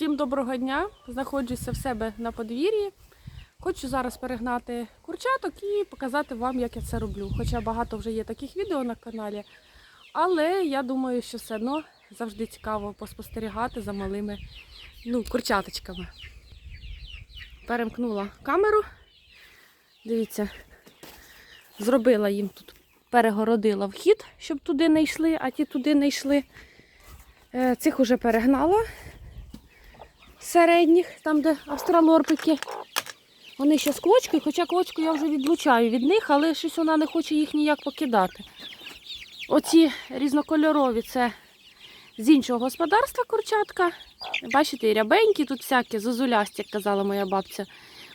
Всім доброго дня! Знаходжуся в себе на подвір'ї. Хочу зараз перегнати курчаток і показати вам, як я це роблю. Хоча багато вже є таких відео на каналі. Але я думаю, що все одно завжди цікаво поспостерігати за малими ну, курчаточками. Перемкнула камеру. Дивіться, зробила їм тут, перегородила вхід, щоб туди не йшли, а ті туди не йшли. Е, Цих уже перегнала середніх, там, де австралорпики. Вони ще з квочкою, хоча квочку я вже відлучаю від них, але щось вона не хоче їх ніяк покидати. Оці різнокольорові це з іншого господарства курчатка. Бачите, і рябенькі тут всякі, зозулясті, як казала моя бабця.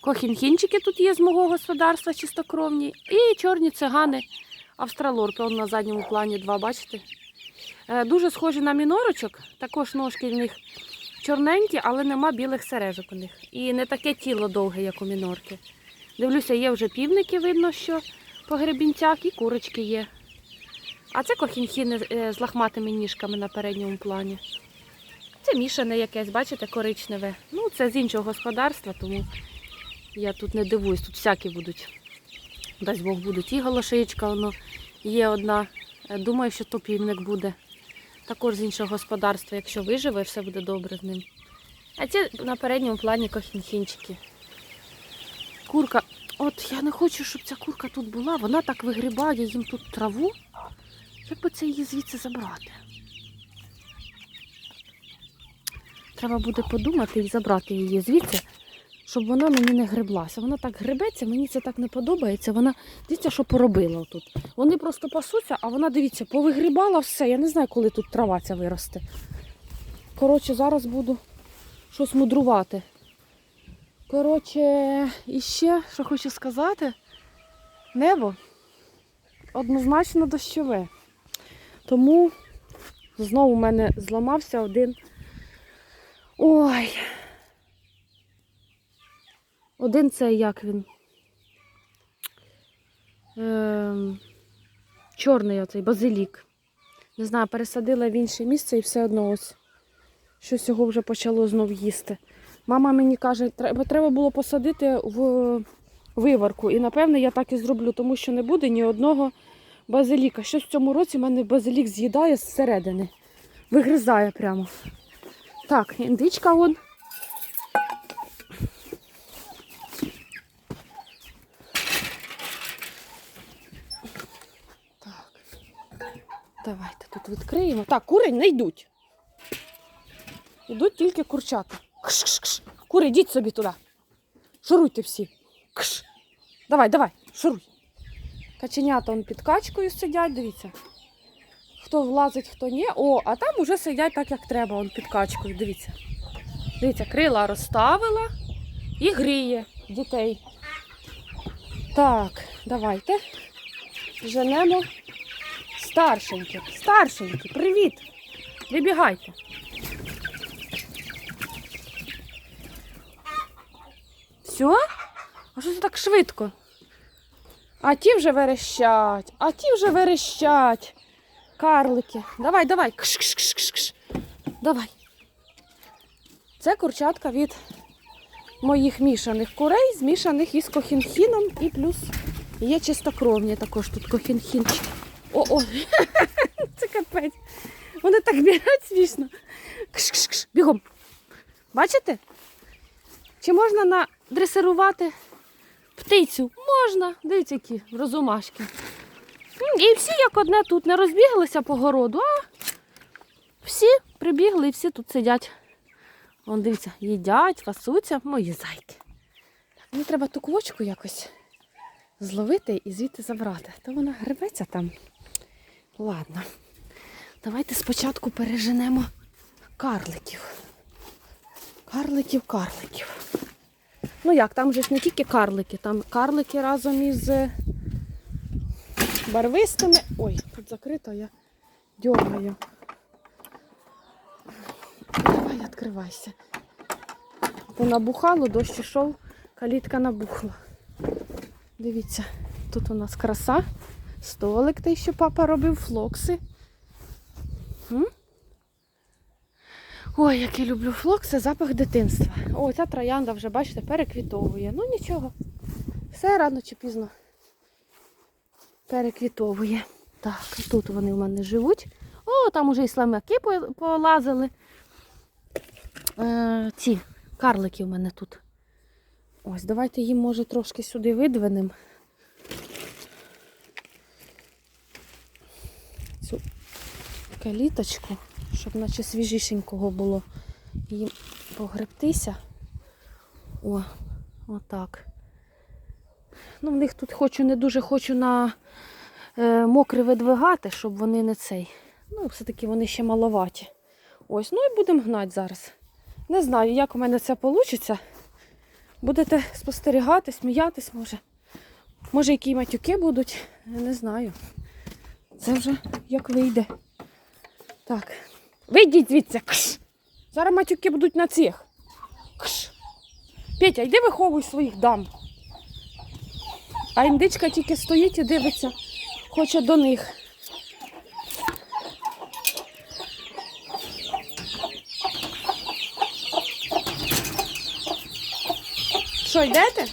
Кохінхінчики тут є з мого господарства чистокровні. І чорні цигани австралорпи. Он на задньому плані два, бачите? Е, Дуже схожі на мінорочок, також ножки в них чорненькі, але нема білих сережок у них. І не таке тіло довге, як у мінорки. Дивлюся, є вже півники, видно, що по гребінцях, і курочки є. А це кохінхіни е, з лахматими ніжками на передньому плані. Це мішане якесь, бачите, коричневе. Ну, це з іншого господарства, тому я тут не дивуюсь, тут всякі будуть. Дасть Бог будуть і голошичка, воно є одна. Думаю, що то півник буде. Також з іншого господарства, якщо виживе, все буде добре з ним. А ці на передньому плані кохінхінчики. Курка. От я не хочу, щоб ця курка тут була. Вона так вигрібає їм тут траву. Як би це її звідси забрати? Треба буде подумати і забрати її звідси, щоб вона мені не греблася. Вона так гребеться, мені це так не подобається. Вона дивіться, що поробила тут. Вони просто пасуться, а вона, дивіться, повигрібала все. Я не знаю, коли тут трава ця виросте. Коротше, зараз буду щось мудрувати. Коротше, і ще, що хочу сказати, небо однозначно дощове. Тому знову у мене зламався один. Ой. Один цей як він. Ем, чорний оцей базилік. Не знаю, пересадила в інше місце і все одно ось щось його вже почало знов їсти. Мама мені каже, треба, треба було посадити в виварку. І напевне я так і зроблю, тому що не буде ні одного базиліка. Щось в цьому році в мене базилік з'їдає зсередини. Вигризає прямо. Так, індичка вон. Давайте тут відкриємо. Так, кури не йдуть. Йдуть тільки курчата. Кш-кш-кш. Кури, йдіть собі туди. Шуруйте всі. Кш. Давай, давай, шуруй. Каченята он під качкою сидять, дивіться. Хто влазить, хто ні. О, а там уже сидять так, як треба, он під качкою, дивіться. Дивіться, крила розставила і гріє дітей. Так, давайте. Женемо старшеньких. Старшенькі, привіт! Вибігайте. Все? А що це так швидко? А ті вже верещать, а ті вже верещать. Карлики. Давай, давай. Кш-кш-кш-кш. Давай. Це курчатка від моїх мішаних курей, змішаних із кохінхіном і плюс є чистокровні також тут кохінхінчики. О-о, це капець. Вони так бігають смішно. Кш-кш-кш. Бігом. Бачите? Чи можна надресирувати птицю? Можна. Дивіться, які розумашки. І всі як одне тут не розбіглися по городу, а всі прибігли і всі тут сидять. Вон, дивіться, їдять, пасуться, мої зайки. Мені треба ту квочку якось зловити і звідти забрати. То вона гребеться там. Ладно. Давайте спочатку переженемо карликів. Карликів, карликів. Ну як, там же ж не тільки карлики, там карлики разом із барвистими. Ой, тут закрито, я дергаю. Давай, відкривайся. Бо набухало, дощ ішов, калітка набухла. Дивіться, тут у нас краса, столик той, що папа робив, флокси. Ой, який люблю флок, це запах дитинства. О, ця троянда вже, бачите, переквітовує. Ну нічого. Все рано чи пізно переквітовує. Так, тут вони в мене живуть. О, там уже і сламаки полазили. Е, ці карлики в мене тут. Ось, давайте їм, може, трошки сюди видвинемо. Цю каліточку, щоб наче свіжішенького було їм погребтися. О, отак. Ну, в них тут хочу, не дуже хочу на е, мокре видвигати, щоб вони не цей. Ну, все-таки вони ще маловаті. Ось, ну і будемо гнати зараз. Не знаю, як у мене це вийде. Будете спостерігати, сміятись, може. Може, які матюки будуть, не знаю. Це вже як вийде. Так. Вийдіть звідси. Кш. Зараз матюки будуть на цих. Кш. Петя, йди виховуй своїх дам. А індичка тільки стоїть і дивиться, хоче до них. Що, йдете?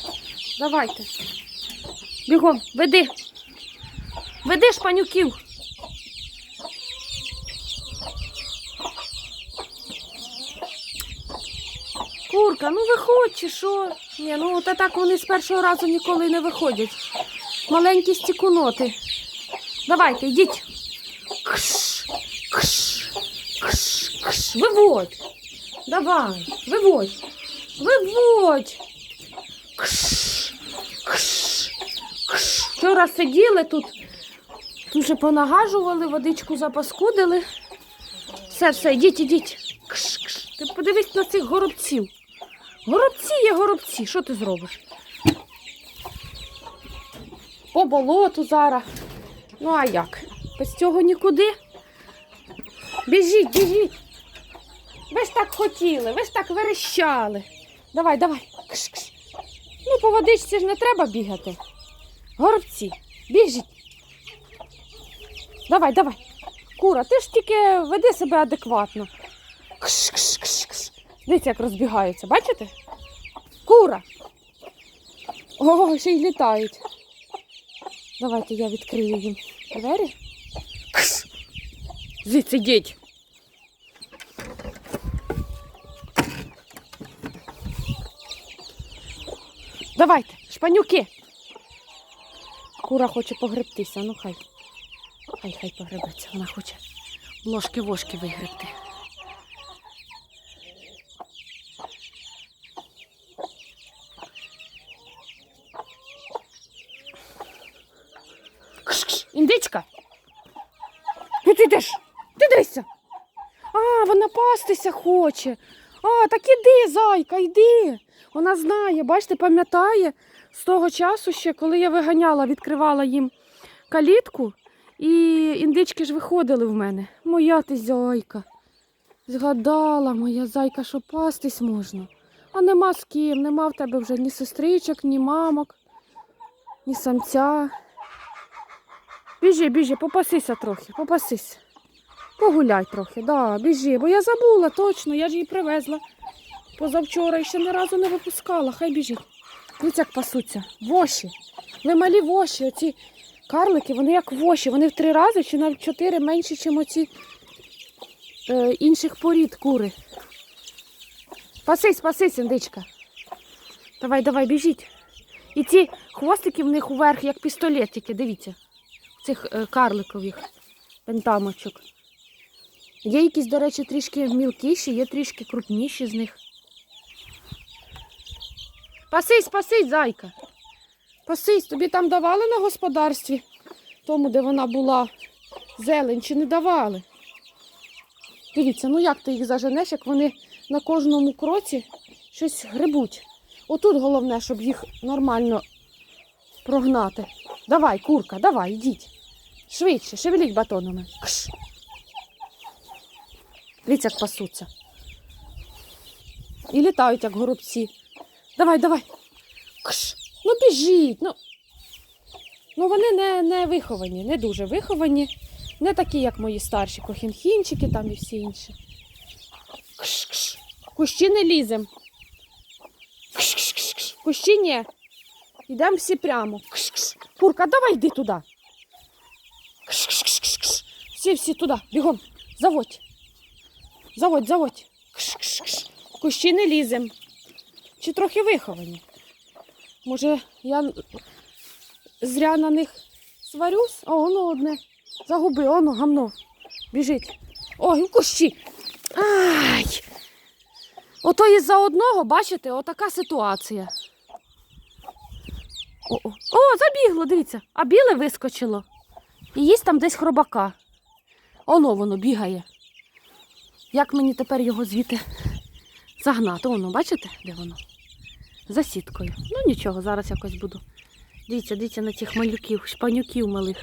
Давайте. Бігом, веди. Веди шпанюків. Курка, ну виходь чи що? Ні, ну та так вони з першого разу ніколи не виходять. Маленькі стікуноти. Давайте, йдіть. Кш, кш, кш, кш. Виводь. Давай, виводь. Виводь. Кш, кш, кш. Вчора сиділи тут, дуже понагажували, водичку запаскудили. Все, все, йдіть, йдіть. Кш, кш. Ти подивись на цих горобців. Горобці є горобці. Що ти зробиш? По болоту зараз. Ну а як? Без цього нікуди. Біжіть, біжіть. Ви ж так хотіли, ви ж так верещали. Давай, давай. Кш, кш. Ну, по водичці ж не треба бігати. Горобці, біжіть. Давай, давай. Кура, ти ж тільки веди себе адекватно. Кш, кш, кш, кш. Дивіться, як розбігаються, бачите? Кура. О, ще й літають. Давайте я відкрию їм двері. Звідси йдіть. Давайте, шпанюки. Кура хоче погребтися, ну хай. Хай хай погребеться, вона хоче ложки-вошки вигребти. Кш-кш, індичка. Куди ти йдеш? Ти дивися. А, вона пастися хоче. А, так іди, зайка, йди. Вона знає, бачите, пам'ятає з того часу ще, коли я виганяла, відкривала їм калітку, і індички ж виходили в мене. Моя ти зайка. Згадала моя зайка, що пастись можна. А нема з ким, нема в тебе вже ні сестричок, ні мамок, ні самця. Біжи, біжи, попасися трохи, попасись. Погуляй трохи, да, біжи, бо я забула точно, я ж її привезла. Позавчора і ще ні разу не випускала, хай біжить. Дивіться, як пасуться. Воші. Ви малі воші, оці карлики, вони як воші, вони в три рази чи навіть чотири менші, ніж оці е, інших порід кури. Пасись, пасись, індичка. Давай, давай, біжіть. І ці хвостики в них уверх, як пістолетики, дивіться. Цих е, карликових пентамочок. Є якісь, до речі, трішки мілкіші, є трішки крупніші з них. Пасись, пасись, зайка. Пасись, тобі там давали на господарстві, тому, де вона була зелень, чи не давали. Дивіться, ну як ти їх заженеш, як вони на кожному кроці щось грибуть. Отут головне, щоб їх нормально прогнати. Давай, курка, давай, йдіть. Швидше, шевеліть батонами. Кш. Дивіться, як пасуться. І літають, як горобці. Давай, давай. Кш. Ну біжіть. Ну, ну вони не, не виховані, не дуже виховані. Не такі, як мої старші кохінхінчики там і всі інші. Кш-кш. Кущі не лізем. Кш-кш-кш. В Кущі ні. Йдемо всі прямо. Кш-кш. Курка, давай йди туди. Кш-кш-кш-кш. Всі, всі туди, бігом. Заводь. Заводь, заводь. Кш-кш-кш. В Кущі не лізем. Чи трохи виховані? Може, я зря на них сварюсь? О, воно одне. Загуби, оно, гамно. Біжить. Ой, в кущі. Ай! Ото із-за одного, бачите, отака ситуація. О, забігло, дивіться, а біле вискочило. І їсть там десь хробака. Оно воно бігає. Як мені тепер його звідти загнати? Воно, бачите, де воно? За сіткою. Ну нічого, зараз якось буду. Дивіться, дивіться на цих малюків, шпанюків малих.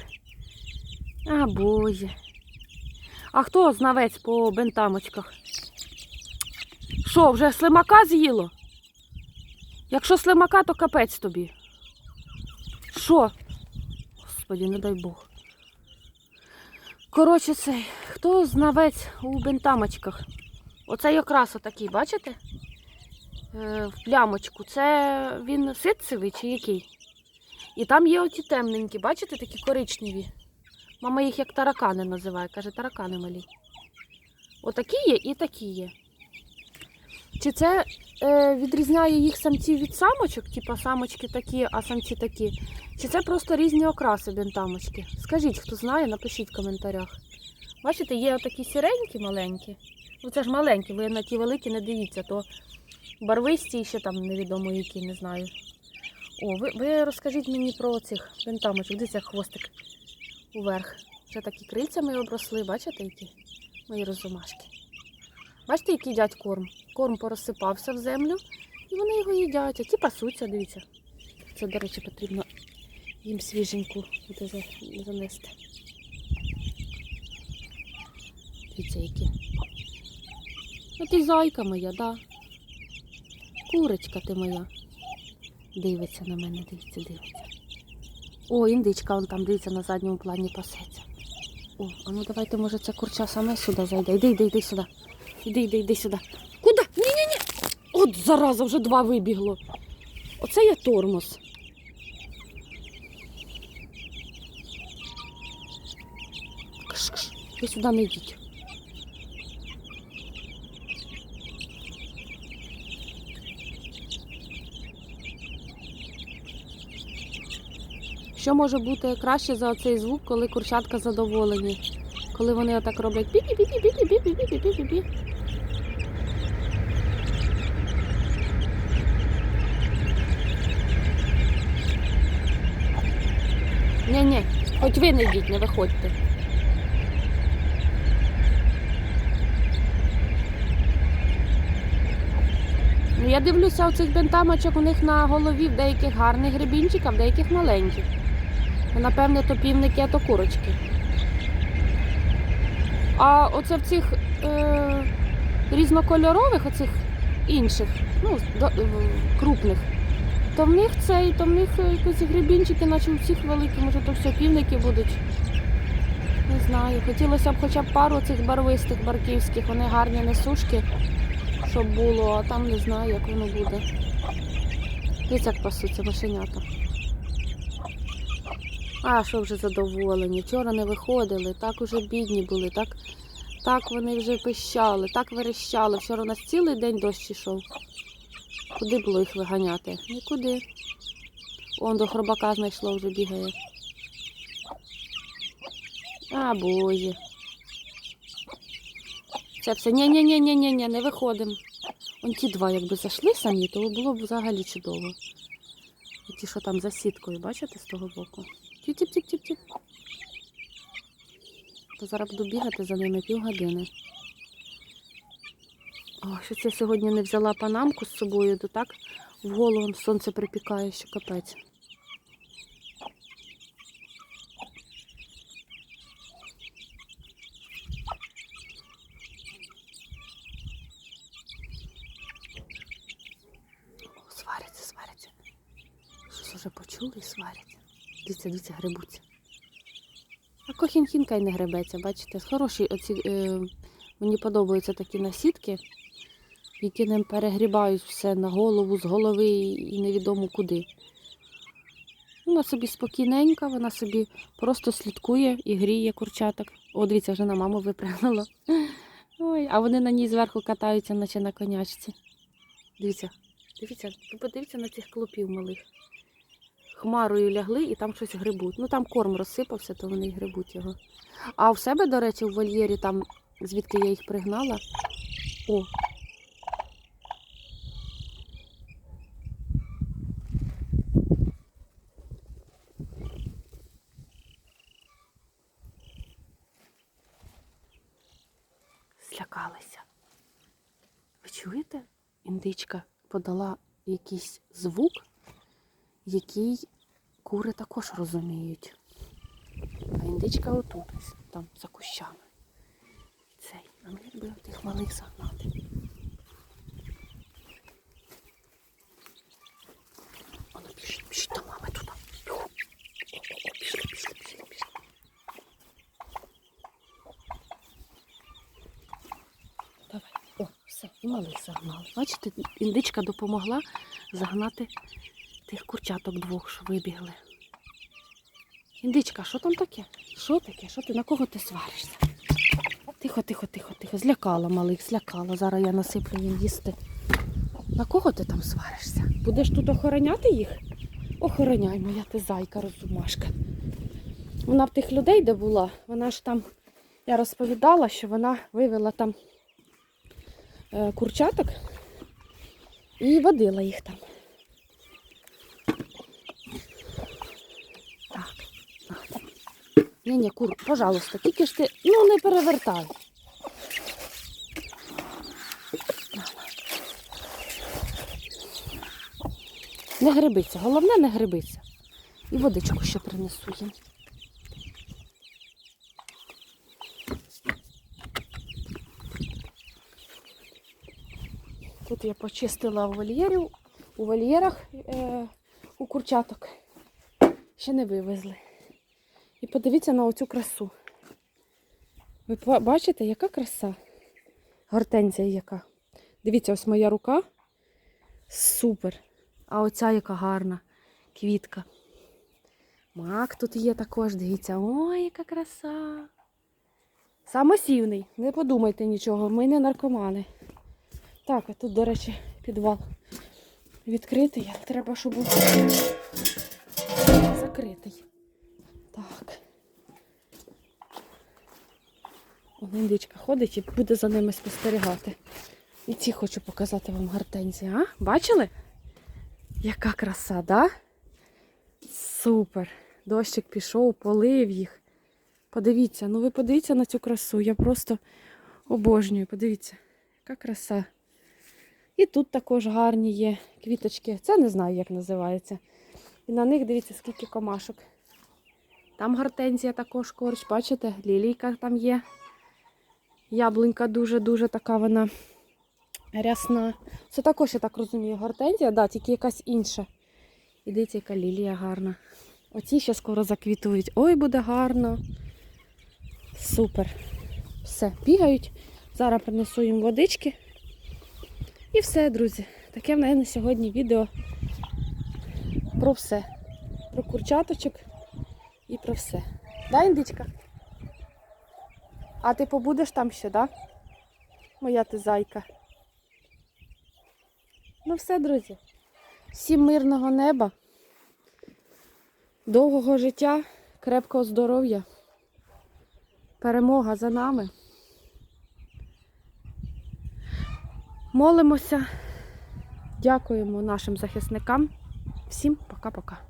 А, боже. А хто знавець по бентамочках? Що, вже слимака з'їло? Якщо слимака, то капець тобі. Що? Господі, не дай Бог. Коротше, цей, хто знавець у бентамочках? Оцей якраз отакий, бачите? Е, в плямочку. Це він ситцевий чи який? І там є оті темненькі, бачите, такі коричневі. Мама їх як таракани називає, каже, таракани малі. Отакі є і такі є. Чи це е, відрізняє їх самців від самочок, типа самочки такі, а самці такі? Чи це просто різні окраси бентамочки? Скажіть, хто знає, напишіть в коментарях. Бачите, є отакі сіренькі маленькі. Ну це ж маленькі, ви на ті великі не дивіться, то барвисті і ще там невідомо які, не знаю. О, ви, ви розкажіть мені про цих бентамочок. Дивіться, хвостик уверх. Вже такі крильцями обросли, бачите, які мої розумашки. Бачите, який їдять корм? Корм порозсипався в землю і вони його їдять, а ті пасуться, дивіться. Це, до речі, потрібно їм свіженьку буде занести. Дивіться, які. От і зайка моя, да. Курочка ти моя. Дивиться на мене, дивиться, дивиться. О, індичка, он там дивиться на задньому плані пасеться. О, а ну давайте, може, ця курча саме сюди зайде. Іди, іди, іди сюди. Іди, іди, іди сюди. Куди? Ні-ні-ні. От зараза, вже два вибігло. Оце є тормоз. Ви сюди не йдіть. Що може бути краще за оцей звук, коли курчатка задоволені? Коли вони отак роблять пі-пі-пі-пі-пі-пі-пі-пі-пі-пі. Ні-ні, хоч ви не йдіть, не виходьте. Я дивлюся, у цих бентамочок у них на голові в деяких гарних гребінчик, а в деяких маленьких. Ну, Напевне, то півники, а то курочки. А оце в цих е, різнокольорових, оцих інших, ну, до- е, крупних, то в них цей, то в них е, якісь гребінчики, наче у всіх великі, може то все півники будуть. Не знаю. Хотілося б хоча б пару цих барвистих барківських, вони гарні несушки, щоб було, а там не знаю, як воно буде. Дивіться, пасуться машенята. А, що вже задоволені. Вчора не виходили, так уже бідні були, так, так вони вже пищали, так верещали. Вчора у нас цілий день дощ ішов. Куди було їх виганяти? Нікуди. Он до хробака знайшло, вже бігає. А, боже. Це все. ні ні ні ні ні ні не виходимо. Он ті два, якби зайшли самі, то було б взагалі чудово. І ті, що там за сіткою, бачите, з того боку. Тіп-тіп-тіп-тіп-тіп. То зараз буду бігати за ними півгодини. О, щось я сьогодні не взяла панамку з собою, то так в голову сонце припікає, що капець. І сваряться. Дивіться, дивіться, грибуться. А кохінхінка й не гребеться, бачите? Хороші оці, е, мені подобаються такі насідки. які ним перегрібають все на голову, з голови і невідомо куди. Вона собі спокійненька, вона собі просто слідкує і гріє курчаток. О, дивіться, вже на маму випрыгнула. Ой, а вони на ній зверху катаються, наче на конячці. Дивіться, дивіться, подивіться на цих клопів малих. Хмарою лягли і там щось грибуть. Ну там корм розсипався, то вони й грибуть його. А в себе, до речі, в вольєрі, там, звідки я їх пригнала. О. Злякалися. Ви чуєте? Індичка подала якийсь звук, який кури також розуміють. А індичка отут, там, за кущами. Цей, а мені би тих малих загнати. Воно пішли до мами туди. Пішли, пішли, пішли, пішли. Давай. О, все, і малих загнали. Бачите, індичка допомогла загнати тих курчаток двох, що вибігли. Індичка, що там таке? Що таке? Що ти? На кого ти сваришся? Тихо, тихо, тихо, тихо. Злякала малих, злякала. Зараз я насиплю їм їсти. На кого ти там сваришся? Будеш тут охороняти їх? Охороняй, моя ти зайка розумашка. Вона в тих людей, де була, вона ж там, я розповідала, що вона вивела там е, курчаток і водила їх там. Так. Ні, ні, кур, пожалуйста, тільки ж ти, ну не перевертай. Не грибиться, головне не грибиться. І водичку ще принесу їм. Тут я почистила у вольєрів, у вольєрах е, у курчаток. Ще не вивезли. І подивіться на оцю красу. Ви бачите, яка краса? Гортензія яка. Дивіться, ось моя рука. Супер. А оця яка гарна квітка. Мак тут є також, дивіться. Ой, яка краса. Самосівний. Не подумайте нічого, ми не наркомани. Так, а тут, до речі, підвал відкритий, треба, щоб був закритий. Так. Індичка ходить і буде за ними спостерігати. І ці хочу показати вам гортензії, а? Бачили? Яка краса, да? Супер. Дощик пішов, полив їх. Подивіться, ну ви подивіться на цю красу. Я просто обожнюю. Подивіться, яка краса. І тут також гарні є квіточки. Це не знаю, як називається. І на них дивіться, скільки комашок. Там гортензія також корч, бачите, лілійка там є. Яблунька дуже-дуже така вона рясна. Це також, я так розумію, гортензія, да, тільки якась інша. І дивіться, яка лілія гарна. Оці ще скоро заквітують. Ой, буде гарно. Супер. Все, бігають. Зараз принесу їм водички. І все, друзі. Таке в мене сьогодні відео про все. Про курчаточок і про все. Да, індичка? А ти побудеш там ще, да? Моя ти зайка. Ну все, друзі. Всім мирного неба, довгого життя, крепкого здоров'я. Перемога за нами. Молимося, дякуємо нашим захисникам. Всім пока-пока.